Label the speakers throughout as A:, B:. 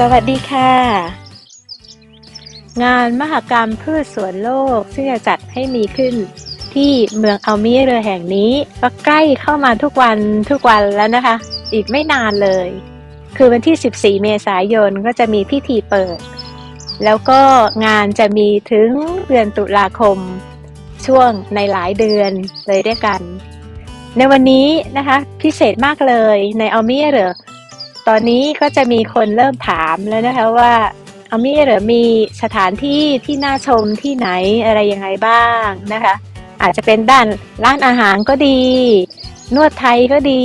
A: สวัสดีค่ะ งานมหกรรมพืชสวนโลกซึ่งจะจัดให้มีขึ้นที่เมืองอัลมีเรอแห่งนี้ก็ใกล้เข้ามาทุกวันทุกวันแล้วนะคะ อีกไม่นานเลย คือวันที่ 14 เมษายนก็จะมีพิธีเปิด แล้วก็งานจะมีถึงเดือนตุลาคม ช่วงในหลายเดือนเลยด้วยกัน ในวันนี้นะคะ พิเศษมากเลยในอัลมีเรอ ตอนนี้ก็จะมีคนเริ่มถามแล้วนะคะว่า เอามีหรือมีสถานที่ที่น่าชมที่ไหนอะไรยังไงบ้างนะคะ อาจจะเป็นด้านร้านอาหารก็ดี นวดไทยก็ดี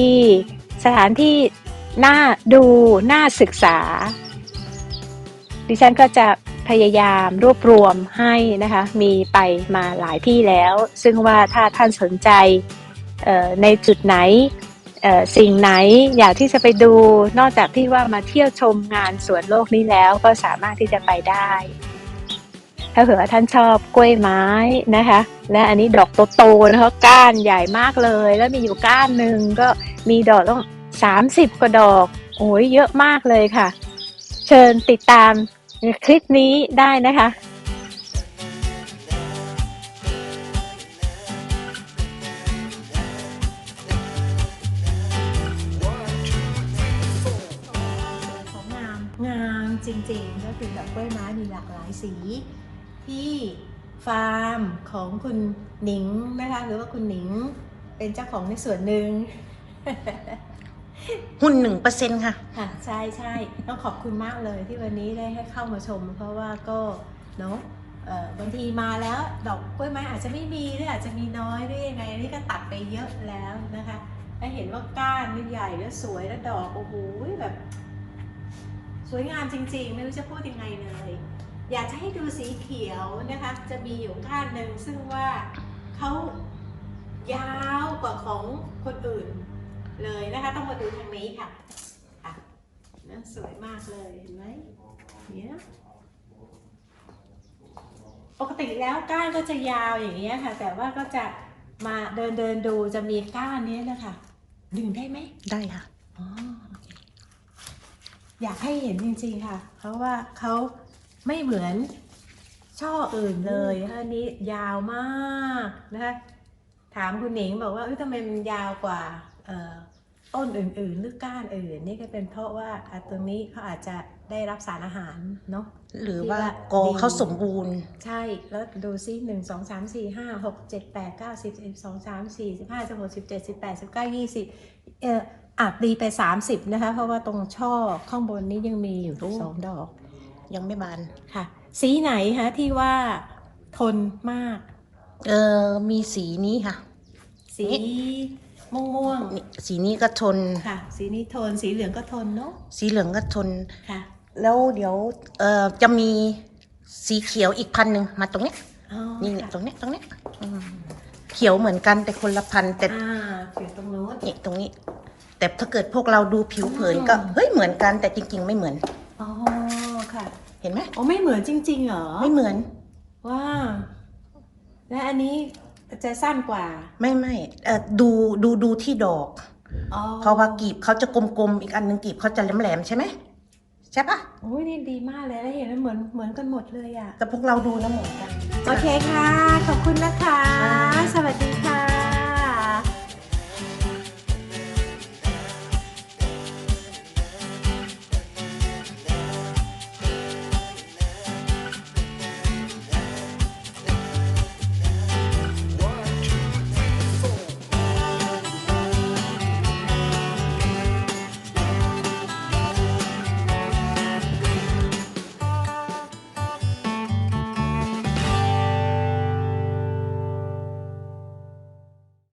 A: สถานที่น่าดูน่าศึกษา ดิฉันก็จะพยายามรวบรวมให้นะคะ มีไปมาหลายที่แล้ว ซึ่งว่าถ้าท่านสนใจในจุดไหน สิ่งไหนอยากที่จะไปดูนอกจากที่ว่ามาเที่ยวชมงานสวนโลกนี้แล้วก็สามารถที่จะไปได้ ถ้าเผื่อว่าท่านชอบกล้วยไม้นะคะ และอันนี้ดอกโตๆนะคะก้านใหญ่มากเลย แล้วมีอยู่ก้านหนึ่งก็มีดอกต้อง30กว่าดอก โอ้ยเยอะมากเลยค่ะ เชิญติดตามคลิปนี้ได้นะคะ
B: จริงๆ ก็คือดอกกล้วยไม้มีหลากหลายสี ที่ฟาร์มของคุณหนิงนะคะหรือว่าคุณหนิงเป็นเจ้าของในส่วนหนึ่ง
C: หุ้นหนึ่งเปอร์เซ็นค่ะ
B: ค่ะ ใช่ใช่ต้องขอบคุณมากเลยที่วันนี้ได้ให้เข้ามาชม เพราะว่าก็เนาะเอ่อบางทีมาแล้วดอกกล้วยไม้อาจจะไม่มีหรืออาจจะมีน้อยหรือยังไงอันนี่ก็ตัดไปเยอะแล้วนะคะและเห็นว่าก้านนี่ใหญ่แล้วสวยแล้วดอกโอ้โหแบบ สวยงามจริงๆ ไม่รู้จะพูดยังไงเลย อยากจะให้ดูสีเขียวนะคะ จะมีอยู่ก้านหนึ่งซึ่งว่าเขายาวกว่าของคนอื่นเลยนะคะ ต้องมาดูทางนี้ค่ะค่ะนะสวยมากเลยเห็นไหมเนี่ยปกติแล้วก้านก็จะยาวอย่างนี้ยค่ะ แต่ว่าก็จะมาเดินเดินๆดูจะมีก้านนี้นะคะ ดึงได้ไหม
C: ได้ค่ะ
B: อ๋อโอเคอยากให้เห็นจริงๆค่ะ เพราะว่าเขาไม่เหมือนช่ออื่นเลยอันนี้ยาวมากนะคะถามคุณหนิงบอกว่าเอ้ยทำไมมันยาวกว่าเอ่อต้นอื่นๆ หรือก้านอื่น นี่ก็เป็นเพราะว่าอะตรงนี้เขาอาจจะได้รับสารอาหารเนาะ
C: หรือ
B: ที่
C: ว่า
B: ว่า
C: กอ
B: ดี
C: เขาสมบูรณ์
B: ใช่แล้วดูซิหนึ่งสองสามสี่ห้าหกเจ็ดแปดเก้าสิบสิบสองสามสี่สิบห้าสิบหกสิบเจ็ดสิบแปดสิบเก้ายี่สิบเอ่อ อาจดีไปสามสิบนะคะ เพราะว่าตรงช่อข้างบนนี้ยังมีอยู่
C: โอ้
B: สองดอก
C: ยังไม่บาน
B: ค่ะ สีไหนคะที่ว่าทนมาก
C: เออมีสีนี้ค่ะ
B: สีม่วงม่วง
C: นี่สีนี้ก็ทน
B: ๆค่ะ สีนี้ทน สีเหลืองก็ทนเนาะ
C: สีเหลืองก็ทน
B: ค่ะ
C: แล้วเดี๋ยวเออจะมีสีเขียวอีกพันหนึ่งมาตรงเนี้ย
B: อ๋อ
C: นี่
B: ค่ะ
C: ตรงเนี้ยตรงเนี้ยอืมเขียวเหมือนกันแต่คนละพันธุ์แต่
B: อ่าอยู่ตรงโน้น
C: นี่ตรงนี้ แต่ถ้าเกิดพวกเราดูผิวเผินก็
B: อืม
C: เฮ้ยเหมือนกันแต่จริง ๆ ไม่เหมือน
B: อ๋อค่ะ
C: เห็นไหม
B: อ๋อไม่เหมือนจริง ๆ เหรอ
C: ไม่เหมือน
B: ว้าวและอันนี้จะสั้นกว่า
C: ไม่ไม่เออดูดูดูที่ดอก
B: อ๋อ
C: เพราะว่ากีบเขาจะกลมๆอีกอันหนึ่งกีบเขาจะแหลมๆใช่ไหมใช่ปะ
B: โอ้ยนี่ดีมากเลยแล้วเห็นแล้วเหมือนเหมือนกันหมดเลยอะ
C: แต่พวกเราดูนะเหมือนกัน
B: โอเคค่ะ ขอบคุณนะคะ สวัสดี